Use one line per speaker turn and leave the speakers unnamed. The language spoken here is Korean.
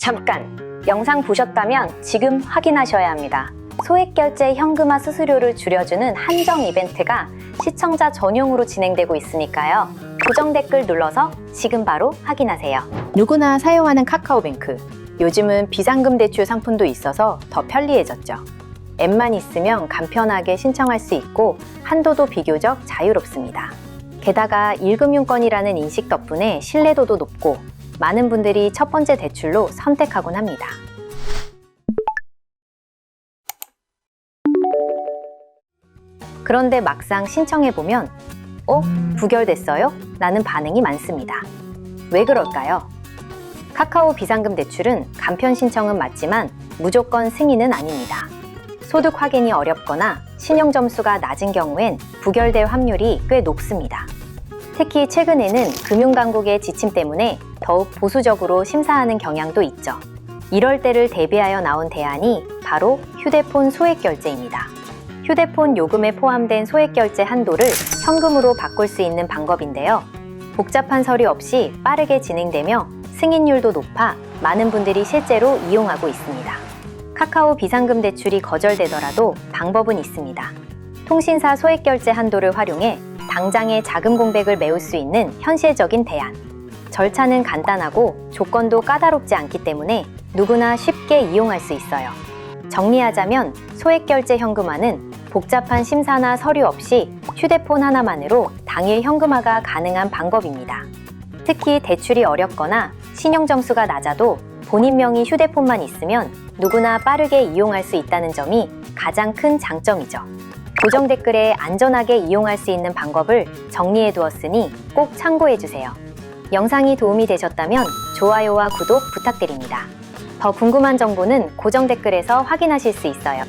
잠깐! 영상 보셨다면 지금 확인하셔야 합니다. 소액 결제 현금화 수수료를 줄여주는 한정 이벤트가 시청자 전용으로 진행되고 있으니까요. 고정 댓글 눌러서 지금 바로 확인하세요. 누구나 사용하는 카카오뱅크. 요즘은 비상금 대출 상품도 있어서 더 편리해졌죠. 앱만 있으면 간편하게 신청할 수 있고 한도도 비교적 자유롭습니다. 게다가 1금융권이라는 인식 덕분에 신뢰도도 높고 많은 분들이 첫 번째 대출로 선택하곤 합니다. 그런데 막상 신청해보면, 어? 부결됐어요? 라는 반응이 많습니다. 왜 그럴까요? 카카오 비상금 대출은 간편 신청은 맞지만 무조건 승인은 아닙니다. 소득 확인이 어렵거나 신용 점수가 낮은 경우엔 부결될 확률이 꽤 높습니다. 특히 최근에는 금융당국의 지침 때문에 더욱 보수적으로 심사하는 경향도 있죠. 이럴 때를 대비하여 나온 대안이 바로 휴대폰 소액 결제입니다. 휴대폰 요금에 포함된 소액 결제 한도를 현금으로 바꿀 수 있는 방법인데요. 복잡한 서류 없이 빠르게 진행되며 승인율도 높아 많은 분들이 실제로 이용하고 있습니다. 카카오 비상금 대출이 거절되더라도 방법은 있습니다. 통신사 소액 결제 한도를 활용해 당장의 자금 공백을 메울 수 있는 현실적인 대안. 절차는 간단하고 조건도 까다롭지 않기 때문에 누구나 쉽게 이용할 수 있어요. 정리하자면 소액결제 현금화는 복잡한 심사나 서류 없이 휴대폰 하나만으로 당일 현금화가 가능한 방법입니다. 특히 대출이 어렵거나 신용 점수가 낮아도 본인 명의 휴대폰만 있으면 누구나 빠르게 이용할 수 있다는 점이 가장 큰 장점이죠. 고정 댓글에 안전하게 이용할 수 있는 방법을 정리해 두었으니 꼭 참고해 주세요. 영상이 도움이 되셨다면 좋아요와 구독 부탁드립니다. 더 궁금한 정보는 고정 댓글에서 확인하실 수 있어요.